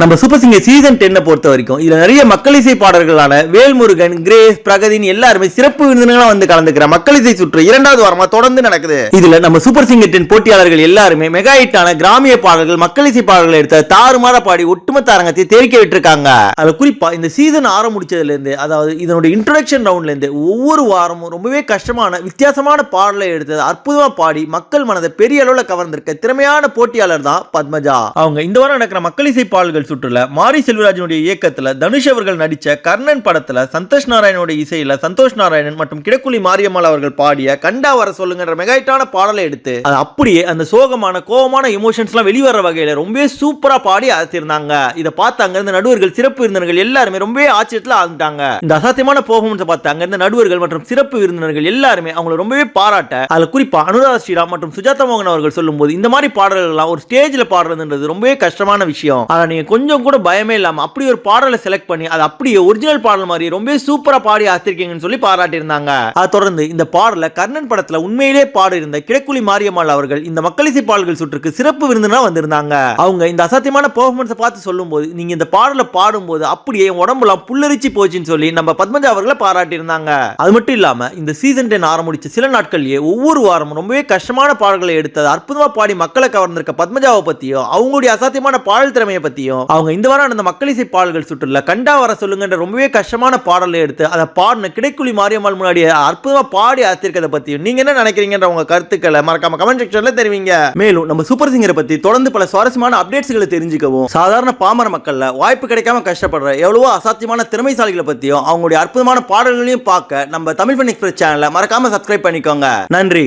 நம்ம super singer season டென்னை பொறுத்த வரைக்கும் இதில் நிறைய மக்கள் இசை பாடல்களான வேல்முருகன் கிரேஸ் பிரகதின் எல்லாருமே சிறப்பு விருந்தினங்களா வந்து கலந்துக்கிற மக்கள் இசை சுற்று இரண்டாவது வாரமாக தொடர்ந்து நடக்குது. இதில் நம்ம சூப்பர் சிங்கர் டென் போட்டியாளர்கள் எல்லாருமே மெகா ஹிட்டான கிராமிய பாடல்கள் மக்கள் இசை பாடல்களை எடுத்த தாறுமாற பாடி ஒட்டுமொத்த அரங்கத்தை தெரிக்க விட்டுருக்காங்க. அதில் குறிப்பா இந்த சீசன் ஆரம்பிச்சதுலேருந்து அதாவது இதனுடைய இன்ட்ரடக்ஷன் ரவுண்ட்லேருந்து ஒவ்வொரு வாரமும் ரொம்பவே கஷ்டமான வித்தியாசமான பாடலை எடுத்தது அற்புதமாக பாடி மக்கள் மனதை பெரிய அளவில் கவர்ந்திருக்க திறமையான போட்டியாளர் தான் பத்மஜா. அவங்க இந்த வாரம் நடக்கிற மக்கள் இசை பாடல்கள் சுற்றுல மாரி செல்வராஜனுடைய இயக்கத்தில் தனுஷ் அவர்கள் நடிச்ச கர்ணன் படத்தில் சந்தோஷ் நாராயணனுடைய இசையில் சந்தோஷ் நாராயணன் மற்றும் கிடக்குழி மாரியம்மாள் அவர்கள் பாடிய கண்டா வர சொல்லுங்கன்ற மெகாயிட்டான பாடலை எடுத்து அது அப்படியே அந்த சோகமான கோபமான எமோஷன்ஸ் வெளிவர வகையில ரொம்பவே சூப்பரா பாடி அசைத்திருந்தாங்க. இதை பார்த்து அங்க இருந்த நடுவர்கள் சிறப்பு விருந்தினர்கள் எல்லாருமே ரொம்பவே ஆச்சரியத்தில் ஆழ்ந்துட்டாங்க. இந்த அசாத்தியமான பெர்ஃபார்மன்ஸை பார்த்து அங்கிருந்த நடுவர்கள் மற்றும் சிறப்பு விருந்தினர்கள் எல்லாருமே அவங்களை ரொம்பவே பாராட்ட அதில் குறிப்பா அனுராதா ஸ்ரீராம் மற்றும் சுஜாதா மோகன் அவர்கள் சொல்லும்போது இந்த மாதிரி பாடல்கள்லாம் ஒரு ஸ்டேஜில் பாடுறதுன்றது ரொம்பவே கஷ்டமான விஷயம். அதை நீங்கள் கொஞ்சம் கூட பயமே இல்லாமல் அப்படி ஒரு பாடலை செலக்ட் பண்ணி அது அப்படியே ஒரிஜினல் பாடல் மாதிரி ரொம்பவே சூப்பராக பாடி ஆத்திருக்கீங்கன்னு சொல்லி பாராட்டியிருந்தாங்க. அதை தொடர்ந்து இந்த பாடலை கர்ணன் படத்தில் உண்மையிலே பாடியிருந்த கிழக்குழி மாரியம்மாள் அவர்கள் இந்த மக்களிசை பாடல்கள் சுற்றுக்கு சிறப்பு விருந்தினா வந்திருந்தாங்க. அவங்க இந்த அசாத்தியமான பெர்ஃபார்மன்ஸை பார்த்து சொல்லும்போது நீங்கள் இந்த பாடலை பாடும்போது அப்படியே உடம்புலாம் புல்லரிச்சு போச்சுன்னு சொல்லி நம்ம பத்மஜா அவர்களை பாராட்டியிருந்தாங்க. அது மட்டும் இல்லாமல் இந்த சீசன் டென் ஆரம்பிச்ச சில நாட்கள்லேயே ஒவ்வொரு வாரமும் ரொம்பவே கஷ்டமான பாடல்களை எடுத்தது அற்புதமாக பாடி மக்களை கவர்ந்திருக்க பத்மஜாவை பற்றியும் அவங்களுடைய அசாத்தியமான பாடல் திறமையை பற்றியும் அவங்க இந்த வாரம் நடந்த மக்களிசை பாடல்கள் சுற்றுல கண்டா வர சொல்லுங்கன்ற ரொம்பவே கஷ்டமான பாடலை எடுத்து அதை பாடின கிடைக்குழி மாரியம்மாள் முன்னாடி அற்புதமாக பாடி ஆத்திருக்கதை பற்றியும் நீங்கள் என்ன நினைக்கிறீங்கன்ற உங்கள் கருத்துக்களை மறக்காம கமெண்ட் செக்ஷனில் தெரிவிங்க. மேலும் நம்ம சூப்பர் சிங்கரை பற்றி தொடர்ந்து பல சுவாரஸ்யமான அப்டேட்ஸ்களை தெரிஞ்சுக்கவும் சாதாரண பாமர மக்களில் வாய்ப்பு கிடைக்காம கஷ்டப்படுற எவ்வளவோ அசாத்தியமான திறமைசாலிகளை பற்றியும் அவங்களுடைய அற்புதமான பாடல்களையும் பார்க்க நம்ம தமிழ் ஃபன் எக்ஸ்பிரஸ் சேனலை மறக்காம சப்ஸ்கிரைப் பண்ணிக்கோங்க. நன்றி.